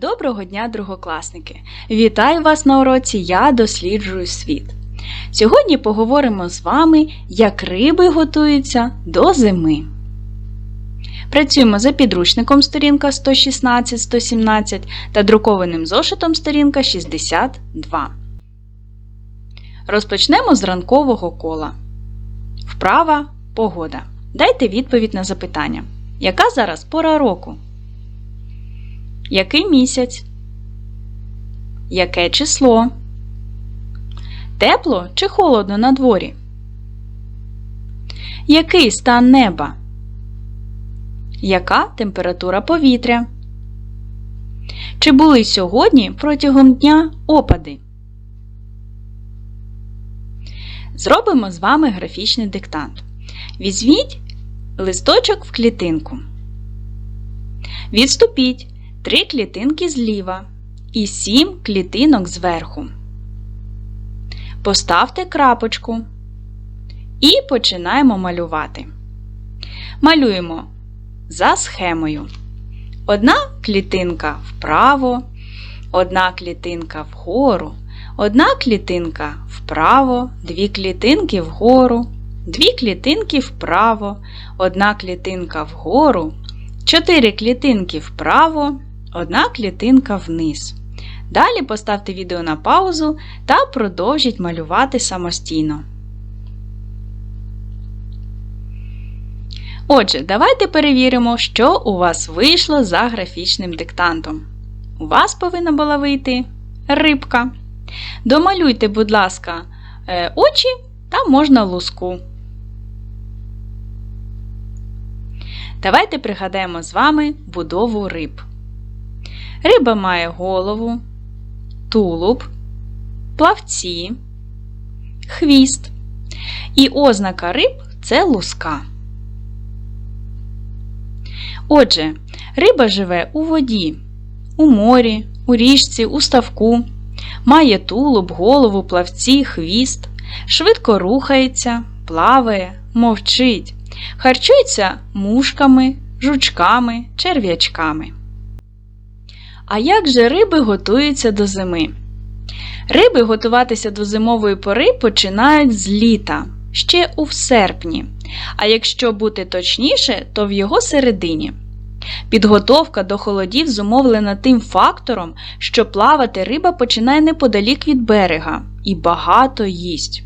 Доброго дня, другокласники! Вітаю вас на уроці Я досліджую світ. Сьогодні поговоримо з вами, як риби готуються до зими. Працюємо за підручником сторінка 116-117 та друкованим зошитом сторінка 62. Розпочнемо з ранкового кола. Вправа погода. Дайте відповідь на запитання. Яка зараз пора року? Який місяць? Яке число? Тепло чи холодно на дворі? Який стан неба? Яка температура повітря? Чи були сьогодні протягом дня опади? Зробимо з вами графічний диктант. Візьміть листочок в клітинку. Відступіть 3 клітинки зліва і 7 клітинок зверху. Поставте крапочку і починаємо малювати. Малюємо за схемою. Одна клітинка вправо, одна клітинка вгору, одна клітинка вправо, дві клітинки вгору, дві клітинки вправо, одна клітинка вгору, чотири клітинки вправо, одна клітинка вниз. Далі поставте відео на паузу та продовжіть малювати самостійно. Отже, давайте перевіримо, що у вас вийшло за графічним диктантом. У вас повинна була вийти рибка. Домалюйте, будь ласка, е, очі та можна луску. Давайте пригадаємо з вами будову риб. Риба має голову, тулуб, плавці, хвіст. І ознака риб це луска. Отже, риба живе у воді, у морі, у річці, у ставку, має тулуб, голову, плавці, хвіст, швидко рухається, плаває, мовчить, харчується мушками, жучками, черв'ячками. А як же риби готуються до зими? Риби готуватися до зимової пори починають з літа, ще у серпні, а якщо бути точніше, то в його середині. Підготовка до холодів зумовлена тим фактором, що плавати риба починає неподалік від берега і багато їсть.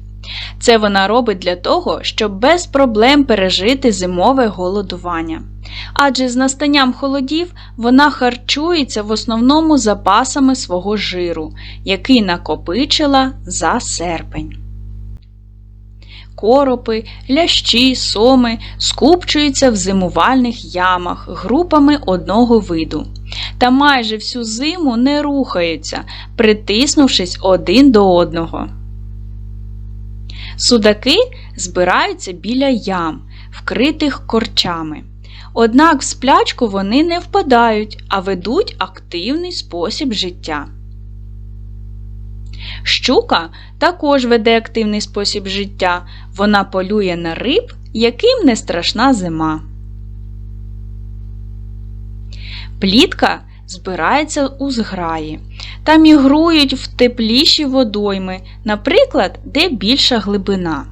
Це вона робить для того, щоб без проблем пережити зимове голодування. Адже з настанням холодів вона харчується в основному запасами свого жиру, який накопичила за серпень. Коропи, лящі, соми скупчуються в зимувальних ямах групами одного виду та майже всю зиму не рухаються, притиснувшись один до одного. Судаки збираються біля ям, вкритих корчами. Однак в сплячку вони не впадають, а ведуть активний спосіб життя. Щука також веде активний спосіб життя. Вона полює на риб, яким не страшна зима. Плітка збирається у зграї та мігрують в тепліші водойми, наприклад, де більша глибина.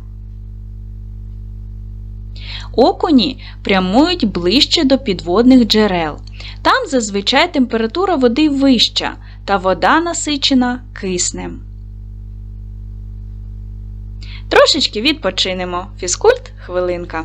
Окуні прямують ближче до підводних джерел. Там зазвичай температура води вища та вода насичена киснем. Трошечки відпочинемо. Фізкульт хвилинка.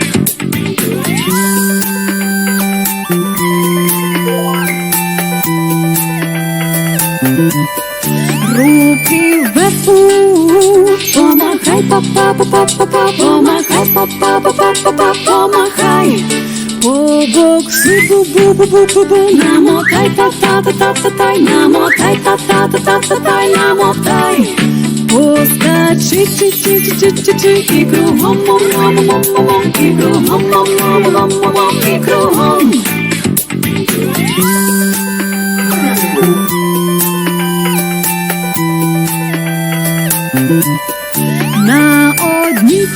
Руки вверху, помахай, па па па па па па помахай, па па па па па па помахай, Бобок сипу бу бу бу бу бу. Намотай та та та та та тай Намотай та та та та та тай Намотай. Поскачи чи чи чи чи чи чи. І кругом мом мом мом мом мом. І кругом мом мом мом мом мом. І кругом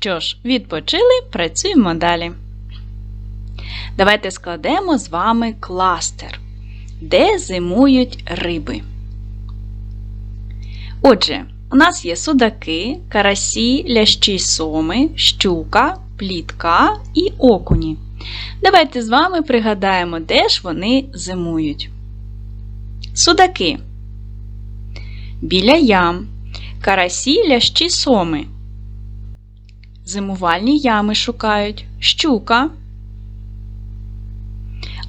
що ж, відпочили, працюємо далі. Давайте складемо з вами кластер, де зимують риби. Отже, у нас є судаки, карасі, лящі соми, щука, плітка і окуні. Давайте з вами пригадаємо, де ж вони зимують. Судаки. Біля ям. Карасі, лящі соми. Зимувальні ями шукають. Щука.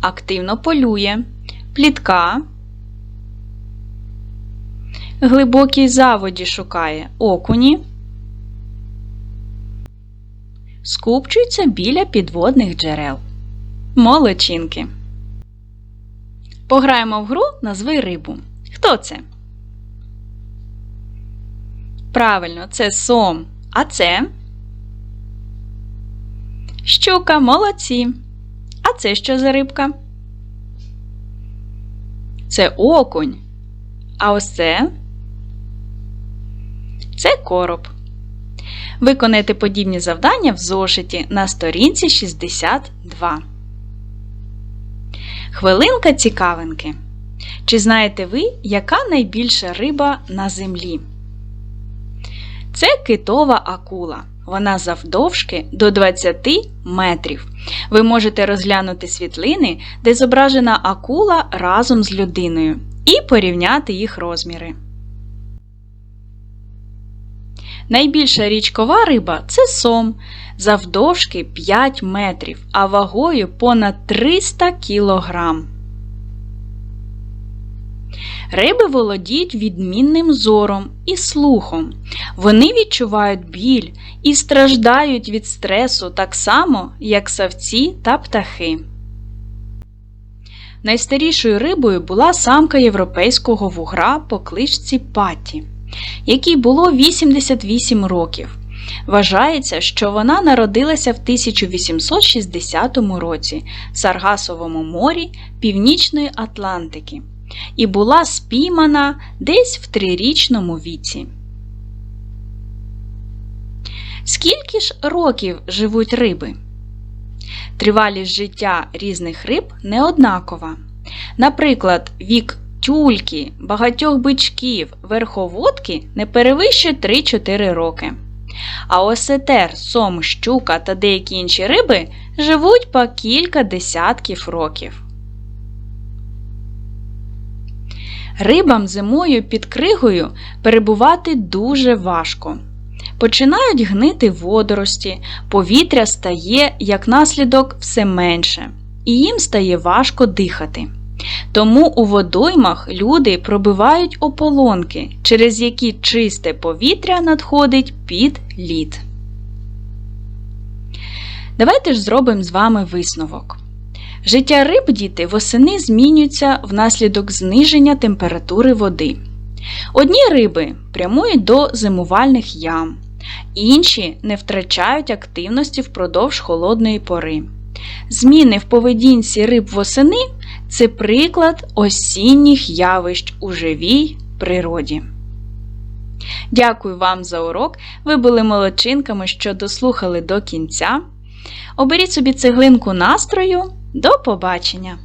Активно полює. Плітка. Глибокій заводі шукає окуні. Скупчуються біля підводних джерел. Молодчинки. Пограємо в гру назви рибу. Хто це? Правильно, це сом. А це? Щука, молодці. А це що за рибка? Це окунь. А ось це? Це короб. Виконайте подібні завдання в зошиті на сторінці 62. Хвилинка цікавинки. Чи знаєте ви, яка найбільша риба на землі? Це китова акула. Вона завдовжки до 20 метрів. Ви можете розглянути світлини, де зображена акула разом з людиною, і порівняти їх розміри. Найбільша річкова риба це сом, завдовжки 5 метрів, а вагою понад 300 кілограм. Риби володіють відмінним зором і слухом. Вони відчувають біль і страждають від стресу так само, як савці та птахи. Найстарішою рибою була самка європейського вугра по кличці Патті, якій було 88 років. Вважається, що вона народилася в 1860 році в Саргасовому морі Північної Атлантики і була спіймана десь в трирічному віці. Скільки ж років живуть риби? Тривалість життя різних риб неоднакова. Наприклад, вік тюльки, багатьох бичків, верховодки не перевищує 3-4 роки. А осетер, сом, щука та деякі інші риби живуть по кілька десятків років. Рибам зимою під кригою перебувати дуже важко. Починають гнити водорості, повітря стає, як наслідок, все менше, і їм стає важко дихати. Тому у водоймах люди пробивають ополонки, через які чисте повітря надходить під лід. Давайте ж зробимо з вами висновок. Життя риб діти восени змінюється внаслідок зниження температури води. Одні риби прямують до зимувальних ям, інші не втрачають активності впродовж холодної пори. Зміни в поведінці риб восени це приклад осінніх явищ у живій природі. Дякую вам за урок. Ви були молодчинками, що дослухали до кінця. Оберіть собі цеглинку настрою. До побачення!